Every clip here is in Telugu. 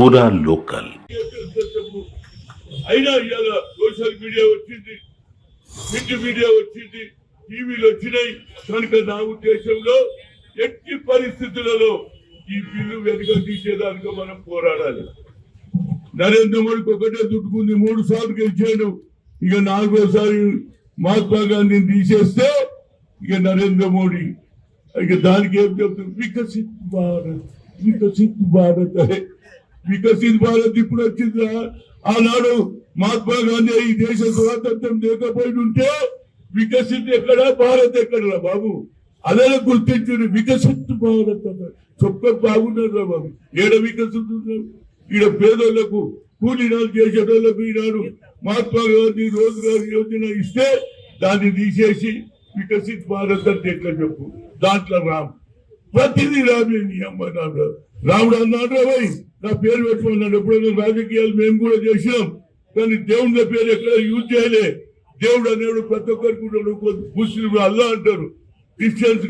పూరా లోకల్. అయినా ఇవాళ సోషల్ మీడియా వచ్చింది ప్రింట్ మీడియా వచ్చింది టీవీలు వచ్చినాయి. కనుక నా ఉద్దేశంలో ఎట్టి పరిస్థితులలో ఈ బిల్లు వెనుక తీసేదానికి మనం పోరాడాలి. నరేంద్ర మోడీకి ఒకటే దుట్టుకుంది మూడు సార్లు గెలిచాడు. ఇక నాలుగోసారి మహాత్మా గాంధీని తీసేస్తే ఇక నరేంద్ర మోడీ ఇక దానికి ఏం చెప్తుంది వికసిత్ భారత్ వికసిత్ భారత్ అనే. వికసిత్ భారత్ ఇప్పుడు వచ్చిందా ఆనాడు మహాత్మా గాంధీ ఈ దేశ స్వాతంత్రం లేకపోయి ఉంటే వికసిత్ ఎక్కడ భారత్ ఎక్కడ బాబు? అదే గుర్తించుని వికసిత్ భారత్ అన్నారు చొక్క బాగున్నారు బాబు. ఏడ వికసిస్తున్నారు ఈడ పేదోళ్ళకు కూలీనాలు చేసేటోళ్ళకు ఈనాడు మహాత్మా గాంధీ రోజుగారు యోజన ఇస్తే దాన్ని తీసేసి వికసిత్ భారత్ అంటే ఎట్లా చెప్పు? దాంట్లో రామ్. ప్రతిదీ రామే నీ అమ్మ నాన్న. రాముడు అన్నాడు రా నా పేరు పెట్టుకున్నాడు ఎప్పుడైనా రాజకీయాలు మేము కూడా చేసినాం కానీ దేవుని పేరు ఎక్కడ యూజ్ చేయలే. దేవుడు అనేవాడు ప్రతి ఒక్కరికి ఉన్నాడు ముస్లిం అల్లా అంటారు. క్రిస్టియన్స్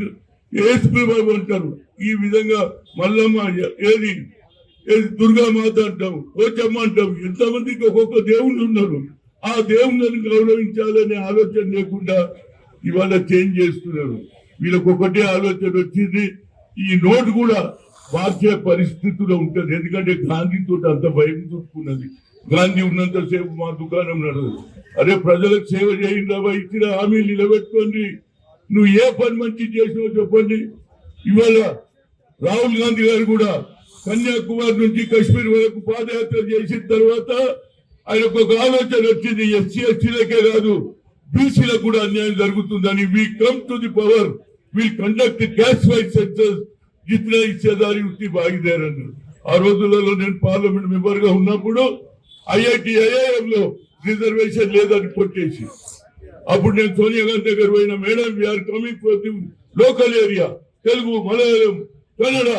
ఏసుబాబు అంటారు. ఈ విధంగా మల్లమ్మ ఏది ఏది దుర్గామాత అంటాం కోచమ్మ అంటాం ఎంతమందికి ఒక్కొక్క దేవుళ్ళు ఉన్నారు. ఆ దేవుళ్ళని గౌరవించాలనే ఆలోచన లేకుండా ఇవాళ చేంజ్ చేస్తున్నారు. వీళ్ళకి ఒకటే ఆలోచన వచ్చింది. ఈ నోటు కూడా మార్చే పరిస్థితిలో ఉంటుంది. ఎందుకంటే గాంధీ అంత భయం చూసుకున్నది. గాంధీ ఉన్నంతసేపు మా దుకాణం నడదు అరే ప్రజలకు సేవ చేయండి రా ఇచ్చిన హామీ నిలబెట్టుకోండి. నువ్వు ఏ పని మంచి చేసినావో చెప్పండి. ఇవాళ రాహుల్ గాంధీ గారు కూడా కన్యాకుమారి నుంచి కాశ్మీర్ వరకు పాదయాత్ర చేసిన తర్వాత ఆయనకు ఒక ఆలోచన వచ్చింది. ఎస్సీ ఎస్టీలకే కాదు బీసీలకు కూడా అన్యాయం జరుగుతుందని. We come to the power will conduct caste wise census జిత్నా ఇచ్చేదారి ఉత్తి బాగిదారన్నారు ఆ రోజులలో నేను పార్లమెంట్ మెంబర్గా ఉన్నప్పుడు ఐఐటి ఐఐఎం లో రిజర్వేషన్ లేదని కొట్టేసి. అప్పుడు నేను సోనియా గాంధీ దగ్గర పోయిన madam we're coming for the local area Telugu Malayalam Kannada.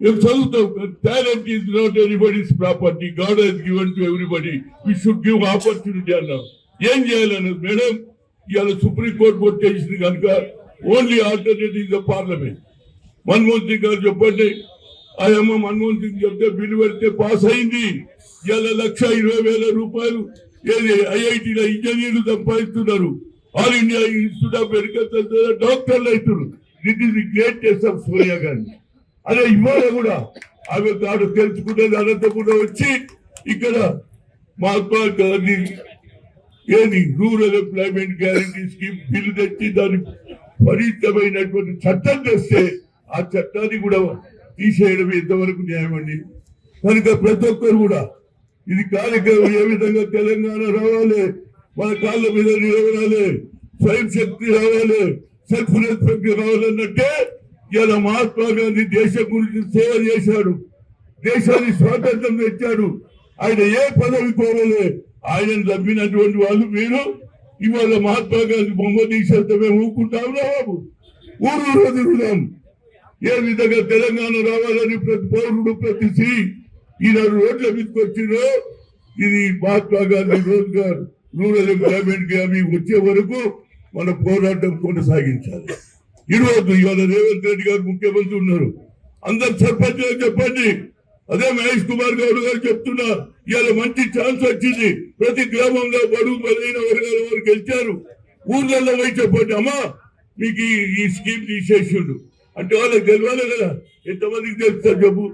మేము చదువుతాం talent is not anybody's property God has given to everybody we should give opportunity అన్నాం. ఏం చేయాలన్నది మేడం? ఇవాళ సుప్రీం కోర్టు కొట్టేసింది కనుక only alternative is the parliament Manmohan Singh garu చెప్పండి. ఆయమ్మ మన్మోహన్ సింగ్ చెప్తే బిల్లు పెడితే పాస్ అయింది. ఇవాళ లక్ష ఇరవై వేల రూపాయలు ఏది ఐఐటీలో ఇంజనీర్లు సంపాదిస్తున్నారు. All India institute of medical డాక్టర్లు అవుతున్నారు. That is the great test of Sonia Gandhi. అదే ఇవాళ కూడా ఆమె తాను తెలుసుకునేది అనంతపురం వచ్చి ఇక్కడ మహాత్మా గాంధీ ఏది rural employment guarantee scheme bill తెచ్చి దాని పరిమితమైనటువంటి చట్టం తెస్తే ఆ చట్టాన్ని కూడా తీసేయడం ఎంతవరకు న్యాయం అండి. కనుక ప్రతి ఒక్కరు కూడా ఇది కార్యక్రమం ఏ విధంగా తెలంగాణ రావాలి మన కాళ్ళ మీద నిలబడాలి స్వయం శక్తి రావాలి సెల్ఫ్ రెస్పెక్ట్ రావాలన్నట్టే ఇలా మహాత్మా గాంధీ దేశం గురించి సేవ చేశాడు దేశానికి స్వాతంత్రం తెచ్చాడు. ఆయన ఏ పదవి కోరలే ఆయన చంపినటువంటి వాళ్ళు మీరు. ఇవాళ మహాత్మా గాంధీ బొమ్మ తీసేస్తే మేము ఊరుకుంటాం రా బాబు. ఊరు రోజు ఏ విధంగా తెలంగాణ రావాలని ప్రతి పౌరుడు ప్రతి స్త్రీ ఈనాడు రోడ్ల మీదకి వచ్చిందో ఇది మహాత్మా గాంధీ రోజ్గార్ రూరల్ ఎంప్లాయ్మెంట్ హామీ వచ్చే వరకు మన పోరాటం కొనసాగించాలి. ఈరోజు ఇవాళ రేవంత్ రెడ్డి గారు ముఖ్యమంత్రి ఉన్నారు. అందరు సర్పంచ్ చెప్పండి. అదే మహేష్ కుమార్ గౌడ్ గారు చెప్తున్నా ఇవాళ మంచి ఛాన్స్ వచ్చింది. ప్రతి గ్రామంలో బడుగు బలైన వర్గాల వారు గెలిచారు. ఊర్లలో పోయి చెప్పండి. అమ్మా మీకు ఈ- ఈ స్కీమ్ తీసేసిండు. అంటే వాళ్ళకి తెలియాలి కదా. ఎంతమందికి తెలుస్తారు చెప్పు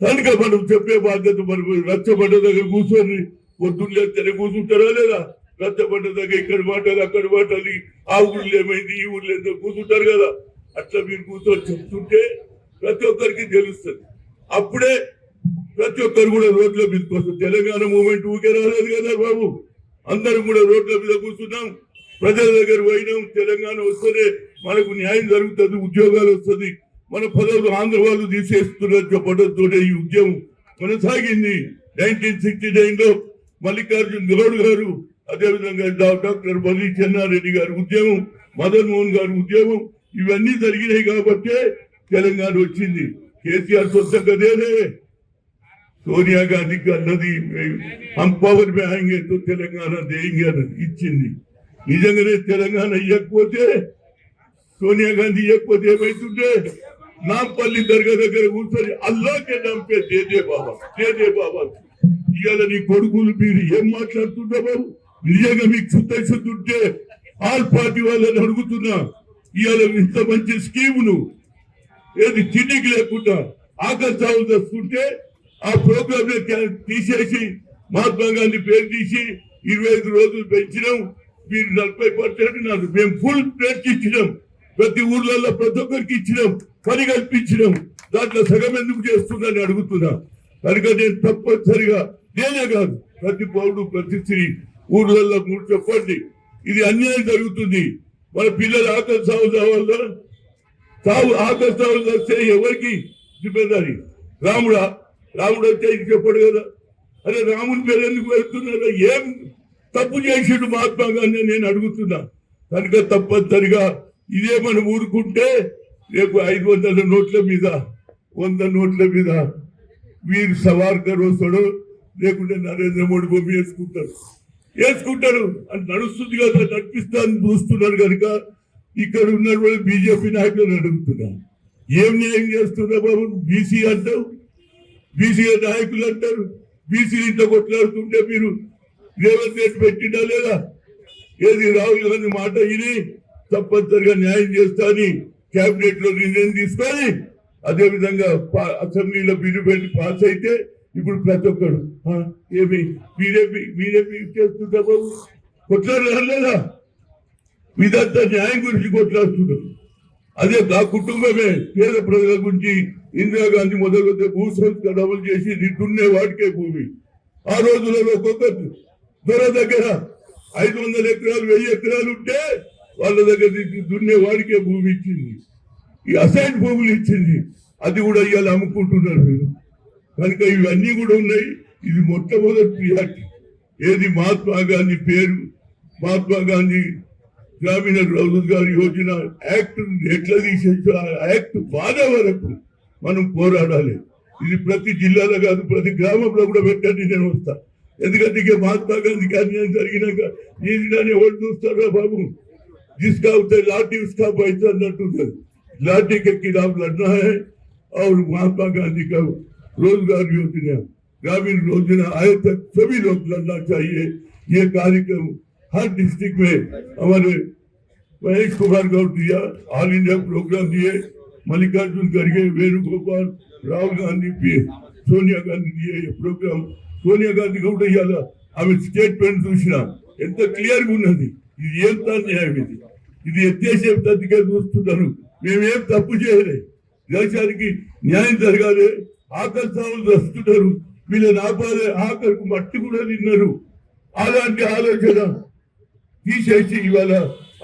కనుక మనం చెప్పే బాధ్యత మనం రచ్చబడ్డ దగ్గర కూర్చొని పొద్దున్న లేస్తేనే కూర్చుంటారా లేదా? రచ్చబడ్డ దగ్గర ఇక్కడ మాటలు అక్కడ మాటలు ఆ ఊర్లో ఏమైంది ఈ ఊళ్ళో ఏదో కూర్చుంటారు కదా. అట్లా మీరు కూర్చొని చెప్తుంటే ప్రతి ఒక్కరికి తెలుస్తుంది. అప్పుడే ప్రతి ఒక్కరు కూడా రోడ్ల మీదకి వస్తారు తెలంగాణ మూమెంట్ ఊకే రాలేదు కదా బాబు. అందరం కూడా రోడ్ల మీద కూర్చున్నాం. ప్రజల దగ్గర పోయినాం తెలంగాణ వస్తేనే మనకు న్యాయం జరుగుతుంది ఉద్యోగాలు వస్తుంది. మన పదవులు ఆంధ్ర వాళ్ళు తీసేస్తున్నారు చెప్పడంతో ఈ ఉద్యమం కొనసాగింది. నైన్టీన్ సిక్స్టీ నైన్లో మల్లికార్జున్ గౌడ్ గారు అదేవిధంగా డాక్టర్ బలి చెన్నారెడ్డి గారి ఉద్యమం మదన్ మోహన్ గారి ఉద్యమం ఇవన్నీ జరిగినాయి కాబట్టే తెలంగాణ వచ్చింది. కేసీఆర్ సొంతం దేనే సోనియా గాంధీకి అన్నది హమ్ పవర్ మే తెలంగాణ దేంగే అన్నది ఇచ్చింది. నిజంగానే తెలంగాణ ఇవ్వకపోతే సోనియా గాంధీ ఇవ్వకపోతే ఏమైతుంటే నాంపల్లి దర్గా దగ్గర కూర్చొని అల్లాకే నంపే దేదే బాబా దేదే బాబా. ఇవాళ నీ కొడుకులు మీరు ఏం మాట్లాడుతుంటా బాబు? నిజంగా మీకు శుద్ధశుద్ధి ఉంటే ఆల్ పార్టీ వాళ్ళని అడుగుతున్నా ఇవాళ ఇంత మంచి స్కీమును ఏది తిండికి లేకుండా ఆకలి సాగు తెస్తుంటే ఆ ప్రోగ్రామ్ తీసేసి మహాత్మా గాంధీ పేరు తీసి ఇరవై ఐదు రోజులు పెంచినాం. మీరు నలభై పర్సెంట్ నాకు మేము ఫుల్ ప్లేట్ ఇచ్చినాం. ప్రతి ఊర్లలో ప్రతి ఒక్కరికి ఇచ్చినాం పని కల్పించినాం. దాంట్లో సగం ఎందుకు చేస్తుందని అడుగుతున్నా. కనుక నేను తప్పనిసరిగా నేనే కాదు ప్రతి పౌరుడు ప్రతి స్త్రీ ఊర్లలో మూడు చెప్పండి. ఇది అన్యాయం జరుగుతుంది. మన పిల్లలు ఆకలి సాగు వల్ల సాగు ఆకలి సాగు వస్తే ఎవరికి జిమ్మేదారి రాముడా రాముడు వచ్చే ఇది చెప్పాడు కదా? అరే రాముని పేరు ఎందుకు వెళ్తున్నారో ఏం తప్పు చేసిండు మహాత్మా గాంధీ నేను అడుగుతున్నా. కనుక తప్పనిసరిగా ఇదే మనం ఊరుకుంటే రేపు ఐదు వందల నోట్ల మీద వంద నోట్ల మీద వీరు సవార్కర్ వస్తాడు లేకుంటే నరేంద్ర మోడీ బొమ్మ వేసుకుంటారు. వేసుకుంటారు. అని నడుస్తుంది కదా నడిపిస్తాను చూస్తున్నారు కనుక ఇక్కడ ఉన్నటువంటి బీజేపీ నాయకులను అడుగుతున్నా ఏం న్యాయం చేస్తున్నా బాబు? బీసీ అంటావు బీసీ నాయకులు అంటారు. బీసీ ఇంత కొట్లాడుతుంటే మీరు రేవంత్ రెడ్డి పెట్టినా లేదా? ఏది రాహుల్ గాంధీ మాట విని తప్పనిసరిగా న్యాయం చేస్తా అని కేబినెట్లో నిర్ణయం తీసుకొని అదే విధంగా పా- అసెంబ్లీలో బిల్లు పెట్టి పాస్ అయితే ఇప్పుడు ప్రతి ఒక్కడు ఏమి బీజేపీ బీజేపీ చేస్తుంటా బాబు. కొట్లాడారు లేదా ఇదంతా న్యాయం గురించి కొట్లాడుతున్నారు. అదే నా కుటుంబమే పేద ప్రజల గురించి ఇందిరాగాంధీ మొదలుపెట్టే భూ సంస్కరణ అమలు చేసి నిట్టున్నే వాటికే భూమి. ఆ రోజులలో ఒక్కొక్క దొర దగ్గర ఐదు వందల ఎకరాలు వెయ్యి ఎకరాలు ఉంటే వాళ్ళ దగ్గర నుంచి దున్నే వాడికే భూమి ఇచ్చింది. ఈ అసైన్ భూములు ఇచ్చింది. అది కూడా ఇవాళ అమ్ముకుంటున్నారు మీరు. కనుక ఇవన్నీ కూడా ఉన్నాయి. ఇది మొట్టమొదటి ప్రియారిటీ ఏది మహాత్మా గాంధీ పేరు మహాత్మా గాంధీ గ్రామీణ రోజ్గార్ యోజన యాక్ట్ ఎట్లా తీసేసి ఆ యాక్ట్ బాధ వరకు మనం పోరాడాలి. ఇది ప్రతి జిల్లాలో కాదు ప్రతి గ్రామంలో కూడా పెట్టండి నేను వస్తా. ఎందుకంటే ఇక మహాత్మా గాంధీ అన్యాయం జరిగినాక ఈ ఎవరు చూస్తారా బాబు? जिसका उतर लाठी उसका पैसा न टूटे लाठी के खिलाफ लड़ना है और महात्मा गांधी का रोजगार योजना ग्रामीण योजना आए तक सभी लोग लड़ना चाहिए ये कार्यक्रम हर डिस्ट्रिक्ट में हमारे महेश कुमार गौड़ दिया ऑल इंडिया प्रोग्राम दिए मल्लिकार्जुन खड़गे वेणुगोपाल राहुल गांधी पी సోనియా గాంధీ दिए ये ప్రోగ్రామ్ సోనియా గాంధీ కూడా ఇవాళ ఆమె స్టేట్మెంట్ చూసిన ఎంత క్లియర్ గా ఉన్నది ఇది ఏం న్యాయం ఇది ఇది ఎత్తేసే పద్ధతిగా చూస్తున్నారు మేమేం తప్పు చేయలే. దేశానికి న్యాయం జరగాలి. ఆకలి సాగులు వస్తున్నారు వీళ్ళని ఆపాలి. ఆకలికి మట్టి కూడా నిన్నారు అలాంటి ఆలోచన తీసేసి ఇవాళ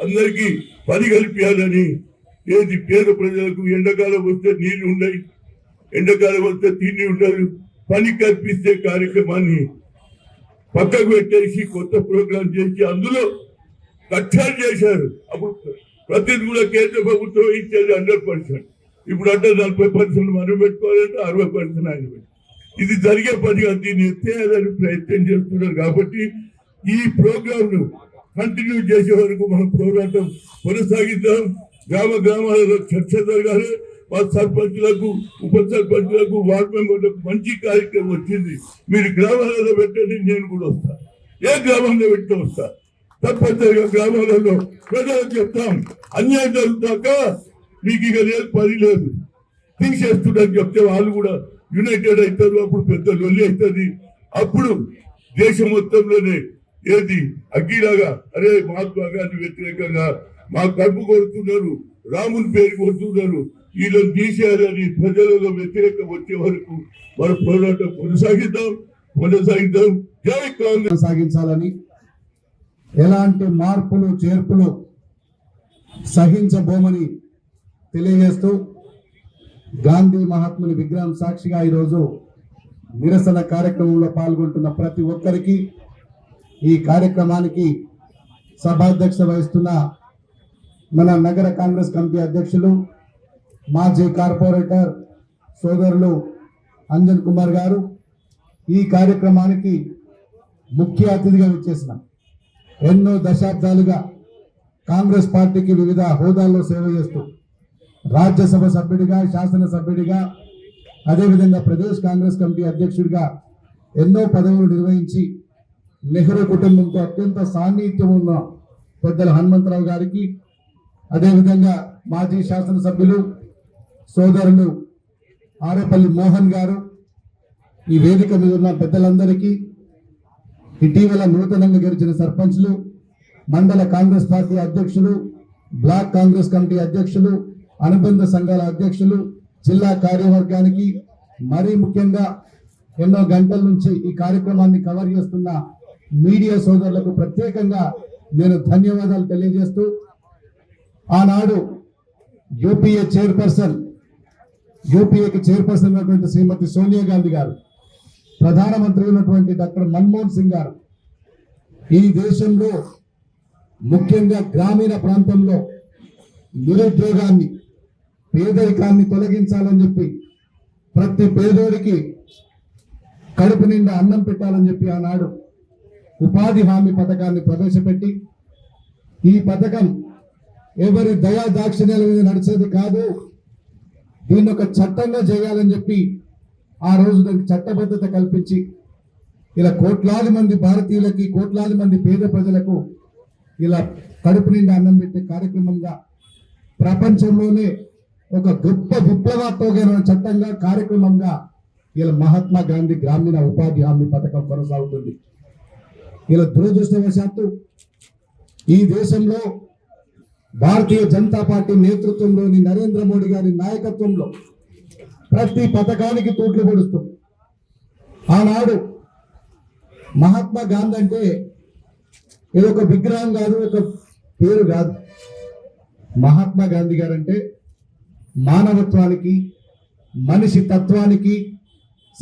అందరికీ పని కల్పించాలని ఏది పేద ప్రజలకు ఎండాకాలం వస్తే నీళ్ళు ఉన్నాయి ఎండాకాలం వస్తే తిండి ఉండదు పని కల్పిస్తే కార్యక్రమాన్ని పక్కకు పెట్టేసి కొత్త ప్రోగ్రాం చేసి అందులో కష్టాలు చేశారు. అప్పుడు ప్రతిది కూడా కేంద్ర ప్రభుత్వం ఇచ్చేది హండ్రెడ్ పర్సెంట్. ఇప్పుడు అంటే నలభై పర్సెంట్ మనం పెట్టుకోవాలంటే అరవై పర్సెంట్ ఆయన ఇది జరిగే పని కాదు దీన్ని ఎత్తేయాలని ప్రయత్నం చేస్తున్నారు కాబట్టి ఈ ప్రోగ్రామ్ను కంటిన్యూ చేసే వరకు మనం పోరాటం కొనసాగిద్దాం. గ్రామ గ్రామాలలో చర్చ జరగాలి. మా సర్పంచులకు ఉప సర్పంచులకు వార్డ్ మెంబర్లకు మంచి కార్యక్రమం వచ్చింది. మీరు గ్రామాలలో పెట్టండి నేను కూడా వస్తా. ఏ గ్రామంలో పెట్టి వస్తాను తప్పనిసరిగా గ్రామాలలో ప్రజలకు చెప్తాం. అన్యాయం జరుగుతాక మీకు ఇక లేదు పని లేదు. తీసేస్తుండని చెప్తే వాళ్ళు కూడా యునైటెడ్ అవుతారు. అప్పుడు పెద్ద లొల్లి అవుతుంది. అప్పుడు దేశం మొత్తంలోనే ఏది? అగ్గిలాగా అరే మహాత్మా గాంధీ వ్యతిరేకంగా మా కడుపు కొడుతున్నారు. రాముని పేరు కొడుతున్నారు. వీళ్ళని తీసేయాలని ప్రజలలో వ్యతిరేకం వచ్చే వరకు మన పోరాటం కొనసాగిద్దాం. కొనసాగిద్దాం. జై కాంగ్రెస్. సాగించాలని ఎలాంటి మార్పులు చేర్పులు సహించబోమని తెలియజేస్తూ గాంధీ మహాత్ముని విగ్రహం సాక్షిగా ఈరోజు నిరసన కార్యక్రమంలో పాల్గొంటున్న ప్రతి ఒక్కరికి ఈ కార్యక్రమానికి సభాధ్యక్ష వహిస్తున్న మన నగర కాంగ్రెస్ కమిటీ అధ్యక్షులు మాజీ కార్పొరేటర్ సోదరులు అంజన్ కుమార్ గారు ఈ కార్యక్రమానికి ముఖ్య అతిథిగా విచ్చేసినాం. ఎన్నో దశాబ్దాలుగా కాంగ్రెస్ పార్టీకి వివిధ హోదాల్లో సేవ చేస్తూ రాజ్యసభ సభ్యుడిగా శాసనసభ్యుడిగా అదేవిధంగా ప్రదేశ్ కాంగ్రెస్ కమిటీ అధ్యక్షుడిగా ఎన్నో పదవులు నిర్వహించి నెహ్రూ కుటుంబంతో అత్యంత సాన్నిహిత్యం ఉన్న పెద్దల హనుమంతరావు గారికి అదేవిధంగా మాజీ శాసనసభ్యులు సోదరులు ఆరేపల్లి మోహన్ గారు ఈ వేదిక మీద ఉన్న పెద్దలందరికీ ఇటీవల నూతనంగా గెలిచిన సర్పంచ్లు మండల కాంగ్రెస్ పార్టీ అధ్యక్షులు బ్లాక్ కాంగ్రెస్ కమిటీ అధ్యక్షులు అనుబంధ సంఘాల అధ్యక్షులు జిల్లా కార్యవర్గానికి మరీ ముఖ్యంగా ఎన్నో గంటల నుంచి ఈ కార్యక్రమాన్ని కవర్ చేస్తున్న మీడియా సోదరులకు ప్రత్యేకంగా నేను ధన్యవాదాలు తెలియజేస్తూ ఆనాడు యూపీఏ చైర్పర్సన్ యూపీఏకి చైర్పర్సన్ అయినటువంటి శ్రీమతి సోనియా గాంధీ గారు ప్రధానమంత్రి ఉన్నటువంటి డాక్టర్ మన్మోహన్ సింగ్ గారు ఈ దేశంలో ముఖ్యంగా గ్రామీణ ప్రాంతంలో నిరుద్యోగాన్ని పేదరికాన్ని తొలగించాలని చెప్పి ప్రతి పేదోడికి కడుపు నిండా అన్నం పెట్టాలని చెప్పి ఆనాడు ఉపాధి హామీ పథకాన్ని ప్రవేశపెట్టి ఈ పథకం ఎవరి దయా దాక్షిణ్యాల మీద నడిచేది కాదు దీన్ని ఒక చట్టంగా చేయాలని చెప్పి ఆ రోజు దానికి చట్టబద్ధత కల్పించి ఇలా కోట్లాది మంది భారతీయులకి కోట్లాది మంది పేద ప్రజలకు ఇలా కడుపు నిండా అన్నం పెట్టే కార్యక్రమంగా ప్రపంచంలోనే ఒక గొప్ప విప్లవాత్మకమైన చట్టంగా కార్యక్రమంగా ఇలా మహాత్మా గాంధీ గ్రామీణ ఉపాధి హామీ పథకం కొనసాగుతుంది. ఇలా దురదృష్టవశాత్తు ఈ దేశంలో భారతీయ జనతా పార్టీ నేతృత్వంలోని నరేంద్ర మోడీ గారి నాయకత్వంలో ప్రతి పథకానికి తూట్లు పొడుస్తుంది. ఆనాడు మహాత్మా గాంధీ అంటే ఇది ఒక విగ్రహం కాదు ఒక పేరు కాదు. మహాత్మా గాంధీ గారు అంటే మానవత్వానికి మనిషి తత్వానికి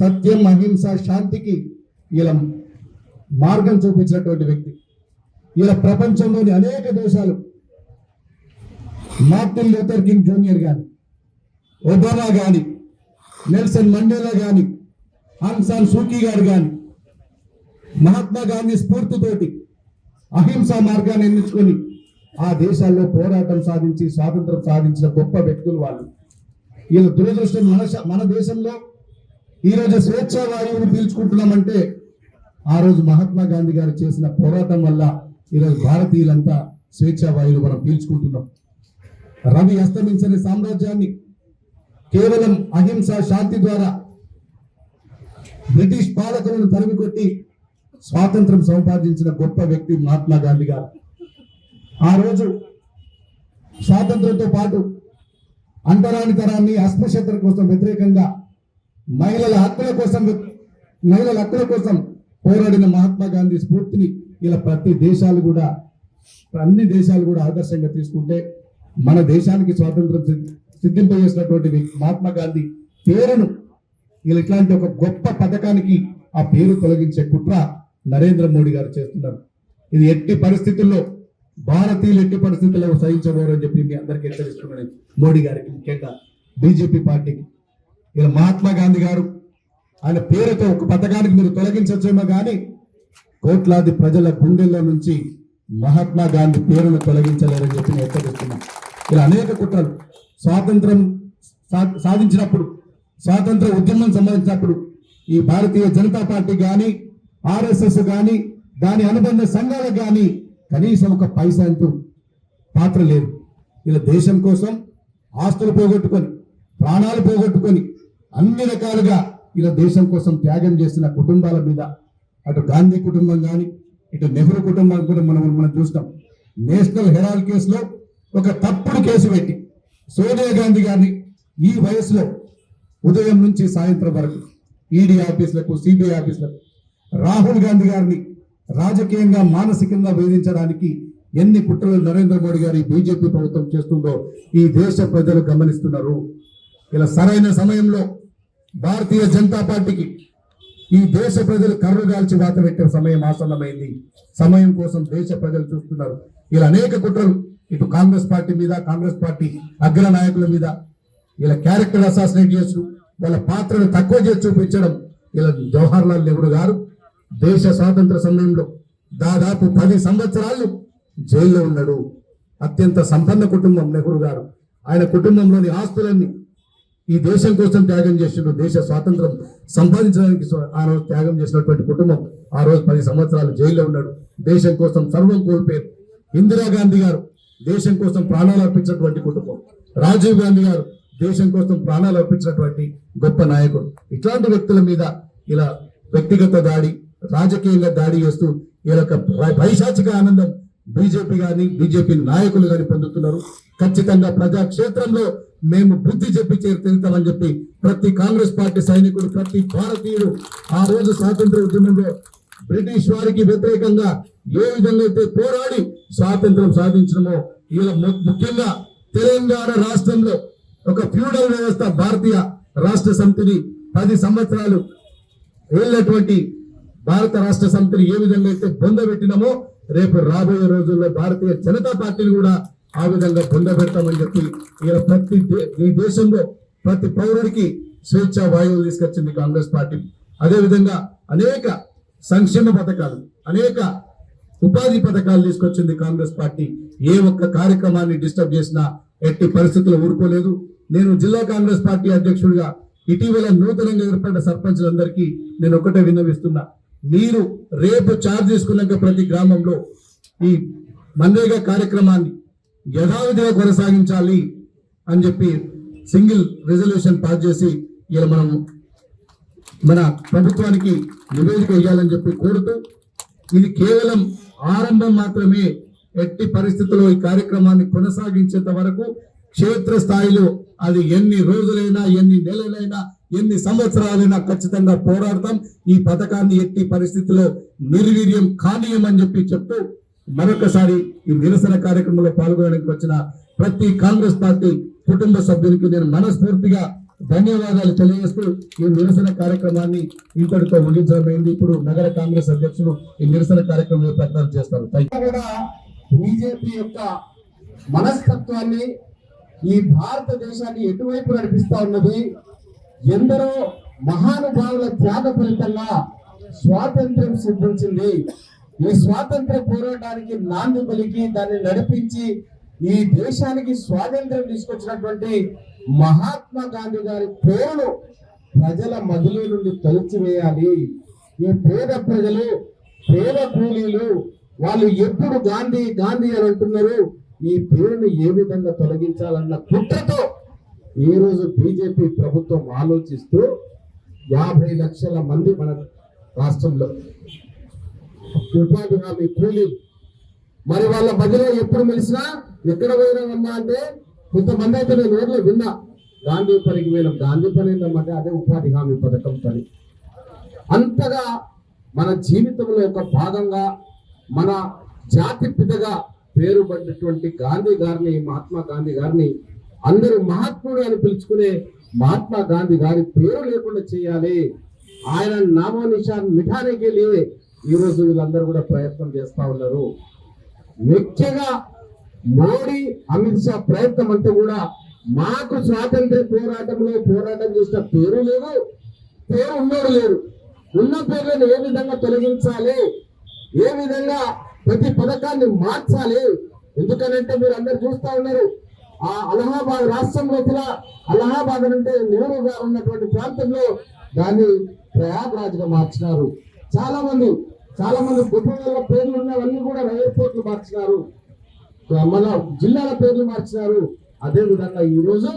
సత్యం అహింస శాంతికి ఇలా మార్గం చూపించినటువంటి వ్యక్తి. ఇలా ప్రపంచంలోని అనేక దేశాలు. మార్టిన్ లూథర్ కింగ్ జూనియర్ కానీ ఒబామా కానీ నెల్సన్ మండేలా గాని ఆన్సాన్ సూకీ గారు గాని మహాత్మా గాంధీ స్ఫూర్తితోటి అహింసా మార్గాన్ని ఎన్నించుకొని ఆ దేశాల్లో పోరాటం సాధించి స్వాతంత్రం సాధించిన గొప్ప వ్యక్తులు వాళ్ళు. వీళ్ళ దురదృష్టం మన మన దేశంలో ఈరోజు స్వేచ్ఛ స్వేచ్ఛా వాయువుని పీల్చుకుంటున్నామంటే ఆ రోజు మహాత్మా గాంధీ గారు చేసిన పోరాటం వల్ల ఈరోజు భారతీయులంతా స్వేచ్ఛా వాయువులు మనం పీల్చుకుంటున్నాం. రవి అస్తమించని సామ్రాజ్యాన్ని కేవలం అహింస శాంతి ద్వారా బ్రిటిష్ పాలకులను తరిమి కొట్టి స్వాతంత్రం సంపాదించిన గొప్ప వ్యక్తి మహాత్మా గాంధీ గారు. ఆ రోజు స్వాతంత్రంతో పాటు అంటరానితనాన్ని అస్పృశ్యతల కోసం వ్యతిరేకంగా మహిళల హక్కుల కోసం మహిళల హక్కుల కోసం పోరాడిన మహాత్మా గాంధీ స్ఫూర్తిని ఇలా ప్రతి దేశాలు కూడా అన్ని దేశాలు కూడా ఆదర్శంగా తీసుకుంటే మన దేశానికి స్వాతంత్రం సిద్ధింపజేసినటువంటి మహాత్మా గాంధీ పేరును ఇలా ఇట్లాంటి ఒక గొప్ప పథకానికి ఆ పేరు తొలగించే కుట్ర నరేంద్ర మోడీ గారు చేస్తున్నారు. ఇది ఎట్టి పరిస్థితుల్లో భారతీయులు ఎట్టి పరిస్థితుల్లో సహించబోరని చెప్పి మీ అందరికీ హెచ్చరిస్తున్నాను మోడీ గారికి ముఖ్యంగా బీజేపీ పార్టీకి. ఇలా మహాత్మా గాంధీ గారు ఆయన పేరుతో ఒక పథకానికి మీరు తొలగించచ్చేమో కానీ కోట్లాది ప్రజల గుండెల్లో నుంచి మహాత్మా గాంధీ పేరును తొలగించలేరని చెప్పి నేను హెచ్చరిస్తున్నాను. ఇలా అనేక కుట్రలు స్వాతంత్రం సా- సాధించినప్పుడు స్వాతంత్ర ఉద్యమం సంబంధించినప్పుడు ఈ భారతీయ జనతా పార్టీ కానీ ఆర్ఎస్ఎస్ కానీ దాని అనుబంధ సంఘాలకు కానీ కనీసం ఒక పైసా అంటూ పాత్ర లేదు ఇలా దేశం కోసం ఆస్తులు పోగొట్టుకొని ప్రాణాలు పోగొట్టుకొని అన్ని రకాలుగా ఇలా దేశం కోసం త్యాగం చేసిన కుటుంబాల మీద అటు గాంధీ కుటుంబం కానీ ఇటు నెహ్రూ కుటుంబం కూడా మనం మనం చూస్తాం నేషనల్ హెరాల్ కేసులో ఒక తప్పుడు కేసు పెట్టి సోనియా గాంధీ గారిని ఈ వయసులో ఉదయం నుంచి సాయంత్రం వరకు ఈడీ ఆఫీసులకు సిబిఐ ఆఫీసులకు రాహుల్ గాంధీ గారిని రాజకీయంగా మానసికంగా వేధించడానికి ఎన్ని కుట్రలు నరేంద్ర మోడీ గారి బీజేపీ ప్రభుత్వం చేస్తుందో ఈ దేశ ప్రజలు గమనిస్తున్నారు. ఇలా సరైన సమయంలో భారతీయ జనతా పార్టీకి ఈ దేశ ప్రజలు కర్రగాల్చి వాత పెట్టే సమయం ఆసన్నమైంది. సమయం కోసం దేశ ప్రజలు చూస్తున్నారు. ఇలా అనేక కుట్రలు ఇటు కాంగ్రెస్ పార్టీ మీద కాంగ్రెస్ పార్టీ అగ్ర నాయకుల మీద ఇలా క్యారెక్టర్ అసాసినేట్ చేస్తూ వాళ్ళ పాత్రను తక్కువ చేసి చూపించడం ఇలా జవహర్ లాల్ నెహ్రూ గారు దేశ స్వాతంత్ర సమయంలో దాదాపు పది సంవత్సరాలు జైల్లో ఉన్నాడు. అత్యంత సంపన్న కుటుంబం నెహ్రూ గారు. ఆయన కుటుంబంలోని ఆస్తులన్నీ ఈ దేశం కోసం త్యాగం చేసిండు. దేశ స్వాతంత్రం సంపాదించడానికి ఆ రోజు త్యాగం చేసినటువంటి కుటుంబం ఆ రోజు పది సంవత్సరాలు జైల్లో ఉన్నాడు. దేశం కోసం సర్వం కోల్పోయారు. ఇందిరాగాంధీ గారు దేశం కోసం ప్రాణాలు అర్పించినటువంటి కుటుంబం. రాజీవ్ గాంధీ గారు దేశం కోసం ప్రాణాలు అర్పించినటువంటి గొప్ప నాయకుడు. ఇట్లాంటి వ్యక్తుల మీద ఇలా వ్యక్తిగత దాడి రాజకీయంగా దాడి చేస్తూ ఈ యొక్క పై- పైశాచిక ఆనందం బీజేపీ గాని బీజేపీ నాయకులు కానీ పొందుతున్నారు. ఖచ్చితంగా ప్రజాక్షేత్రంలో మేము బుద్ధి చెప్పి తీరుతామని చెప్పి ప్రతి కాంగ్రెస్ పార్టీ సైనికుడు ప్రతి భారతీయుడు ఆ రోజు స్వాతంత్ర ఉద్యమంలో బ్రిటిష్ వారికి వ్యతిరేకంగా ఏ విధంగా అయితే పోరాడి స్వాతంత్రం సాధించడమో ఇలా ముఖ్యంగా తెలంగాణ రాష్ట్రంలో ఒక ఫ్యూడల్ వ్యవస్థ భారతీయ రాష్ట్ర సమితిని పది సంవత్సరాలు వెళ్ళినటువంటి భారత రాష్ట్ర సమితిని ఏ విధంగా అయితే పొందబెట్టినామో రేపు రాబోయే రోజుల్లో భారతీయ జనతా పార్టీని కూడా ఆ విధంగా పొందబెడతామని చెప్పి ఇలా ప్రతి ఈ దేశంలో ప్రతి పౌరుడికి స్వేచ్ఛ వాయువులు తీసుకొచ్చింది కాంగ్రెస్ పార్టీ. అదే విధంగా అనేక సంక్షేమ పథకాలు అనేక ఉపాధి పథకాలు తీసుకొచ్చింది కాంగ్రెస్ పార్టీ. ఏ ఒక్క కార్యక్రమాన్ని డిస్టర్బ్ చేసినా ఎట్టి పరిస్థితులు ఊరుకోలేదు. నేను జిల్లా కాంగ్రెస్ పార్టీ అధ్యక్షుడిగా ఇటీవల నూతనంగా ఏర్పడిన సర్పంచులందరికీ నేను ఒకటే విన్నవిస్తున్నా. మీరు రేపు చార్జ్ తీసుకున్నాక ప్రతి గ్రామంలో ఈ మన్రేగా కార్యక్రమాన్ని యథావిధిగా కొనసాగించాలి అని చెప్పి సింగిల్ రెజల్యూషన్ పాస్ చేసి ఇలా మనం మన ప్రభుత్వానికి నివేదిక ఇవ్వాలని చెప్పి కోరుతూ ఇది కేవలం ఆరంభం మాత్రమే. ఎట్టి పరిస్థితుల్లో ఈ కార్యక్రమాన్ని కొనసాగించేంత వరకు క్షేత్ర స్థాయిలో అది ఎన్ని రోజులైనా ఎన్ని నెలలైనా ఎన్ని సంవత్సరాలైనా ఖచ్చితంగా పోరాడతాం. ఈ పథకాన్ని ఎట్టి పరిస్థితుల్లో నిర్వీర్యం కానీయమని చెప్పి చెప్తూ మరొకసారి ఈ నిరసన కార్యక్రమంలో పాల్గొనడానికి వచ్చిన ప్రతి కాంగ్రెస్ పార్టీ కుటుంబ సభ్యునికి నేను మనస్ఫూర్తిగా ధన్యవాదాలు తెలియజేస్తూ ఈ నిరసన కార్యక్రమాన్ని ఇంతటితో ముగించడమైంది. ఇప్పుడు నగర కాంగ్రెస్ అధ్యక్షుడు ఈ నిరసన కార్యక్రమం ప్రకటన చేస్తారు. కూడా బీజేపీ యొక్క మనస్తత్వాన్ని ఈ భారతదేశాన్ని ఎటువైపు నడిపిస్తా ఉన్నది? ఎందరో మహానుభావుల త్యాగ ఫలితంగా స్వాతంత్ర్యం సిద్ధించింది. ఈ స్వాతంత్ర పోరాటానికి నాంది పలికి దాన్ని నడిపించి ఈ దేశానికి స్వాతంత్ర్యం తీసుకొచ్చినటువంటి మహాత్మా గాంధీ గారి పేరును ప్రజల మదిలో నుండి తొలచివేయాలి. ఈ పేద ప్రజలు పేద కూలీలు వాళ్ళు ఎప్పుడు గాంధీ గాంధీ అని అంటున్నారు ఈ పేరును ఏ విధంగా తొలగించాలన్న కుట్రతో ఈ రోజు బీజేపీ ప్రభుత్వం ఆలోచిస్తూ యాభై లక్షల మంది మన రాష్ట్రంలో ఉపాధి హామీ కూలీ మరి వాళ్ళ బదిలీ ఎప్పుడు మెలిసినా ఎక్కడ పోయినామమ్మా అంటే కొంతమంది అయితే నేను ఊర్లో విన్నా. గాంధీ పనికి పోయినాం. గాంధీ పని ఏంటంటే అదే ఉపాధి హామీ పథకం పని. అంతగా మన జీవితంలో ఒక భాగంగా మన జాతి పితగా పేరు పడినటువంటి గాంధీ గారిని మహాత్మా గాంధీ గారిని అందరూ మహాత్ముడు అని పిలుచుకునే మహాత్మా గాంధీ గారి పేరు లేకుండా చేయాలి. ఆయన నామోనిషాన్ని మిఠానికి లేవే. ఈ వీళ్ళందరూ కూడా ప్రయత్నం చేస్తా ఉన్నారు. ముఖ్యంగా మోడీ అమిత్ షా ప్రయత్నం అంతా కూడా మాకు స్వాతంత్ర పోరాటంలో పోరాటం చేసిన పేరు లేదు పేరు ఉన్నోడు లేరు ఉన్న పేర్లను ఏ విధంగా తొలగించాలి ఏ విధంగా ప్రతి పథకాన్ని మార్చాలి? ఎందుకనంటే మీరు అందరు చూస్తా ఉన్నారు ఆ అలహాబాద్ రాష్ట్రంలో కూడా అలహాబాద్ అంటే నెహ్రూ గారు ఉన్నటువంటి ప్రాంతంలో దాన్ని ప్రయాగ్రాజ్గా మార్చినారు. చాలా మంది చాలా మంది కుటుంబాల పేర్లు ఉన్నవన్నీ కూడా ఎయిర్పోర్ట్లు మార్చినారు. మన జిల్లాల పేర్లు మార్చినారు. అదే విధంగా ఈ రోజు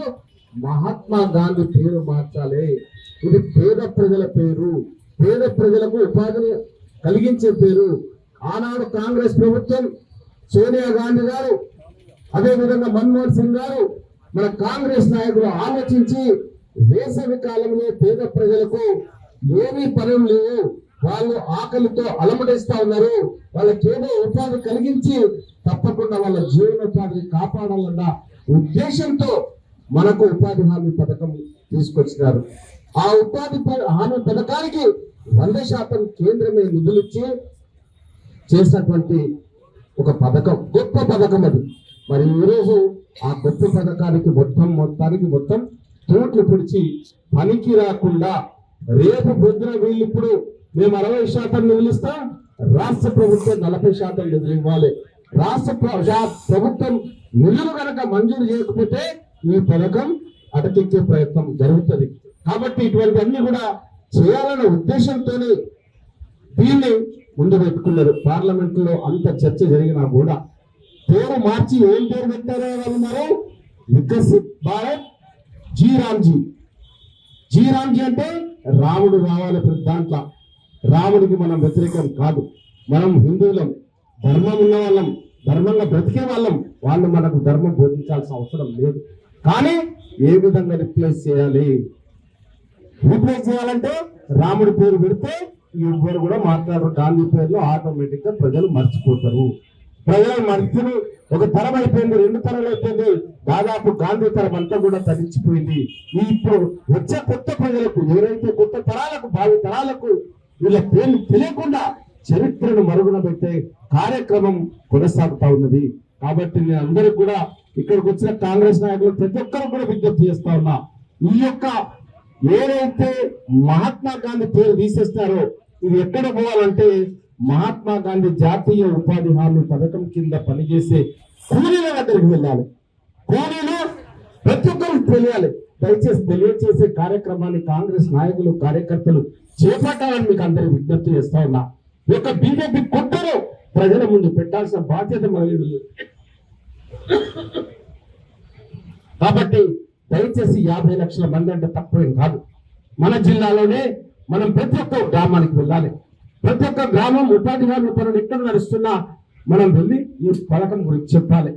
మహాత్మా గాంధీ పేరు మార్చాలి. ఇది పేద ప్రజల పేరు. పేద ప్రజలకు ఉపాధిని కలిగించే పేరు. ఆనాడు కాంగ్రెస్ ప్రభుత్వం సోనియా గాంధీ గారు అదే విధంగా మన్మోహన్ సింగ్ గారు మన కాంగ్రెస్ నాయకులు ఆలోచించి వేసవి కాలంలో పేద ప్రజలకు ఏమీ పనులు లేవు. వాళ్ళు ఆకలితో అలమటిస్తా ఉన్నారు. వాళ్ళకేదో ఉపాధి కలిగించి తప్పకుండా వాళ్ళ జీవనోపాధిని కాపాడాలన్న ఉద్దేశంతో మనకు ఉపాధి హామీ పథకం తీసుకొచ్చినారు. ఆ ఉపాధి హామీ పథకానికి వంద శాతం కేంద్రమే నిధులిచ్చి చేసినటువంటి ఒక పథకం గొప్ప పథకం అది. మరి ఈరోజు ఆ గొప్ప పథకానికి మొత్తం మొత్తానికి మొత్తం తోట్లు పిడిచి పనికి రాకుండా రేపు పొద్దున వీళ్ళు ఇప్పుడు మేము అరవై శాతం నిధులిస్తాం రాష్ట్ర ప్రభుత్వం నలభై శాతం నిధులు ఇవ్వాలి. రాష్ట్ర ప్రభుత్వం నిధులు కనుక మంజూరు చేయకపోతే ఈ పథకం అటకెక్కే ప్రయత్నం జరుగుతుంది. కాబట్టి ఇటువంటివన్నీ కూడా చేయాలన్న ఉద్దేశంతోనే దీన్ని ముందు పెట్టుకున్నారు పార్లమెంట్లో అంత చర్చ జరిగినా కూడా పేరు మార్చి ఏం పేరు పెట్టారో వాళ్ళు Viksit Bharat G RAM G. G RAM G అంటే రాముడు రావాలి దాంట్లో. రాముడికి మనం వ్యతిరేకం కాదు. మనం హిందువులం. ధర్మం ఉన్న వాళ్ళం ధర్మంగా బ్రతికే వాళ్ళం వాళ్ళు మనకు ధర్మం బోధించాల్సిన అవసరం లేదు. కానీ ఏ విధంగా రిప్లేస్ చేయాలి? రీప్లేస్ చేయాలంటే రాముడి పేరు పెడితే ఎవ్వరు కూడా మాట్లాడరు. గాంధీ పేరులో ఆటోమేటిక్గా ప్రజలు మర్చిపోతారు. ప్రజలు మర్చిని ఒక తరం అయిపోయింది రెండు తరాలు అయిపోయింది. దాదాపు గాంధీ తరం అంతా కూడా తగ్గించిపోయింది ఈ ఇప్పుడు వచ్చే కొత్త ప్రజలకు ఎవరైతే కొత్త తరాలకు భావి తరాలకు వీళ్ళ పేర్లు తెలియకుండా చరిత్రను మరుగున పెట్టే కార్యక్రమం కొనసాగుతా ఉన్నది. కాబట్టి నేను అందరూ కూడా ఇక్కడికి వచ్చిన కాంగ్రెస్ నాయకులు ప్రతి ఒక్కరు కూడా విజ్ఞప్తి చేస్తా ఉన్నా. ఈ యొక్క ఏదైతే మహాత్మా గాంధీ పేరు తీసేస్తారో ఇది ఎక్కడ పోవాలంటే మహాత్మా గాంధీ జాతీయ ఉపాధి హామీ పథకం కింద పనిచేసే కూలీల దగ్గరికి వెళ్ళాలి. కూలీలు ప్రతి ఒక్కరికి తెలియాలి. దయచేసి తెలియచేసే కార్యక్రమాన్ని కాంగ్రెస్ నాయకులు కార్యకర్తలు చేపట్టాలని మీకు అందరికి విజ్ఞప్తి చేస్తా ఉన్నా. ఈ యొక్క బీజేపీ కుట్రను ప్రజల ముందు పెట్టాల్సిన బాధ్యత మన ఉంది. కాబట్టి దయచేసి యాభై లక్షల మంది అంటే తక్కువేం కాదు. మన జిల్లాలోనే మనం ప్రతి ఒక్క గ్రామానికి వెళ్ళాలి. ప్రతి ఒక్క గ్రామం ఉపాధి హామీ పనులు ఎక్కడ నడుస్తున్నా మనం వెళ్ళి ఈ పథకం గురించి చెప్పాలి.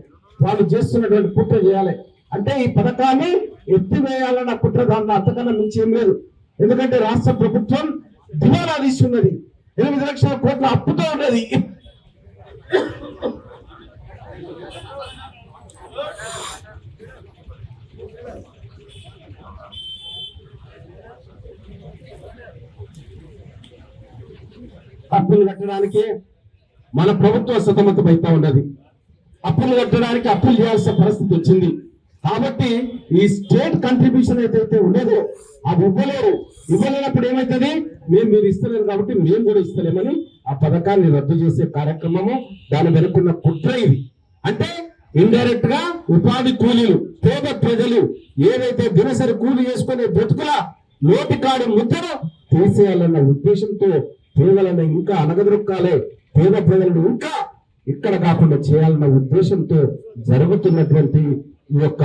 వాళ్ళు చేస్తున్నటువంటి కుట్ర చేయాలి. అంటే ఈ పథకాన్ని ఎత్తివేయాలన్న కుట్ర దాంట్లో అంతకన్నా మించి ఏం లేదు. ఎందుకంటే రాష్ట్ర ప్రభుత్వం దివాలా తీస్తున్నది. ఎనిమిది లక్షల కోట్ల అప్పుతో ఉన్నది. అప్పులు కట్టడానికి మన ప్రభుత్వం సతమతమైతా అవుతా ఉన్నది. అప్పులు కట్టడానికి అప్పులు చేయాల్సిన పరిస్థితి వచ్చింది. కాబట్టి ఈ స్టేట్ కంట్రిబ్యూషన్ ఏదైతే ఉండేదో అది ఇవ్వలేరు. ఇవ్వలేనప్పుడు ఏమవుతుంది మేము మీరు ఇస్తలేరు కాబట్టి మేము కూడా ఇస్తలేమని ఆ పథకాన్ని రద్దు చేసే కార్యక్రమము దాని వెనుకున్న కుట్ర ఇది. అంటే ఇండైరెక్ట్గా ఉపాధి కూలీలు పేద ప్రజలు ఏదైతే దినసరి కూలి చేసుకునే బ్రతుకుల నోటికాడు ముద్దను తీసేయాలన్న ఉద్దేశంతో పేదలను ఇంకా అనగదొక్కాలే పేద ప్రజలను ఇంకా ఇక్కడ కాకుండా చేయాలన్న ఉద్దేశంతో జరుగుతున్నటువంటి ఈ యొక్క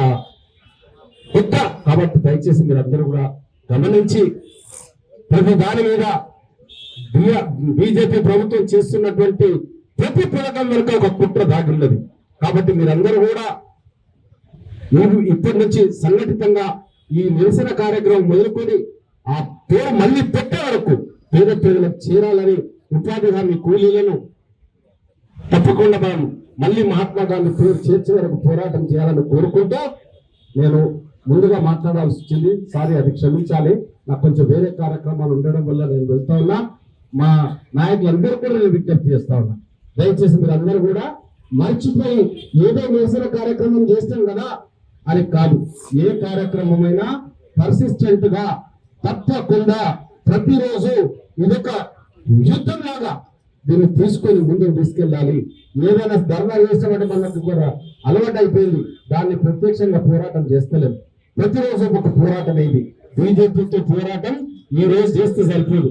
కుట్ర. కాబట్టి దయచేసి మీరందరూ కూడా గమనించి ప్రతి దాని మీద బీజేపీ ప్రభుత్వం చేస్తున్నటువంటి ప్రతి పథకం వెనుక ఒక కుట్ర దాగి ఉన్నది. కాబట్టి మీరందరూ కూడా మీరు ఇప్పటి నుంచి సంఘటితంగా ఈ నిరసన కార్యక్రమం మొదలుకొని ఆ పేరు మళ్ళీ పెట్టే వరకు పేద పేదలకు చేరాలని ఉపాధి హామీ కూలీలను తప్పకుండా మనం మళ్ళీ మహాత్మా గాంధీ పేరు చేర్చే వరకు పోరాటం చేయాలని కోరుకుంటూ నేను ముందుగా మాట్లాడాల్సి వచ్చింది. సారీ అది క్షమించాలి. నాకు కొంచెం వేరే కార్యక్రమాలు ఉండడం వల్ల నేను వెళ్తా ఉన్నా. మా నాయకులందరూ కూడా నేను విజ్ఞప్తి చేస్తా ఉన్నా. దయచేసి మీరు అందరూ కూడా మర్చిపోయి ఏదో నిరసన కార్యక్రమం చేస్తాం కదా అని కాదు. ఏ కార్యక్రమమైనా పర్సిస్టెంట్గా తప్పకుండా ప్రతిరోజు ఇదొక యుద్ధం లాగా దీన్ని తీసుకొని ముందుకు తీసుకెళ్ళాలి. ఏదైనా ధర్నా చేస్తామంటే మనకు కూడా అలవాటు అయిపోయింది దాన్ని ప్రత్యక్షంగా పోరాటం చేస్తలేదు ప్రతిరోజు ఒక పోరాటం ఇది. బీజేపీతో పోరాటం ఈ రోజు చేస్తే సరిపోదు.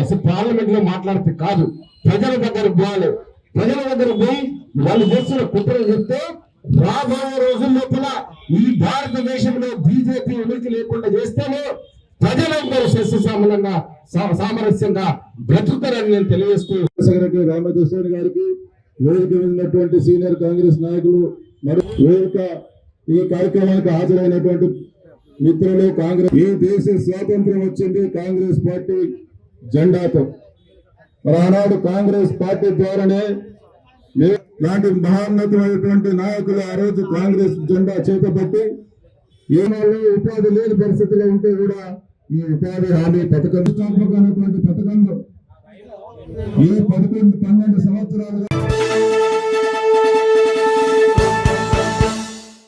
అసలు పార్లమెంట్లో మాట్లాడితే కాదు. ప్రజల దగ్గర పోవాలి. ప్రజల దగ్గర పోయి వాళ్ళు చేస్తున్న కుట్రలు చెప్తే రాబోయే రోజుల లోపల ఈ భారతదేశంలో బీజేపీ ఉనికి లేకుండా చేస్తేనే ప్రజలందరూ సస్యశ్యామలంగా సా- సామరస్యంగా బ్రతుకుతారని నేను తెలియజేస్తూ సెక్రటరీ రామకృష్ణ గారికి వేదిక ఉన్నటువంటి సీనియర్ కాంగ్రెస్ నాయకులు మరియు వేదిక ఈ కార్యక్రమానికి హాజరైనటువంటి మిత్రులు కాంగ్రెస్ ఈ దేశ స్వాతంత్రం వచ్చింది కాంగ్రెస్ పార్టీ జెండాతో. మరి ఆనాడు కాంగ్రెస్ పార్టీ ద్వారానే లాంటి మహాన్నతమైనటువంటి నాయకులు ఆ రోజు కాంగ్రెస్ జెండా చేతపట్టి ఏనాళ్ళు ఉపాధి లేని పరిస్థితిలో ఉంటే కూడా ఈ ఉపాధి హామీ పథకం ప్రతిష్టాత్మకమైనటువంటి పథకంలో ఈ పదకొండు పన్నెండు సంవత్సరాలుగా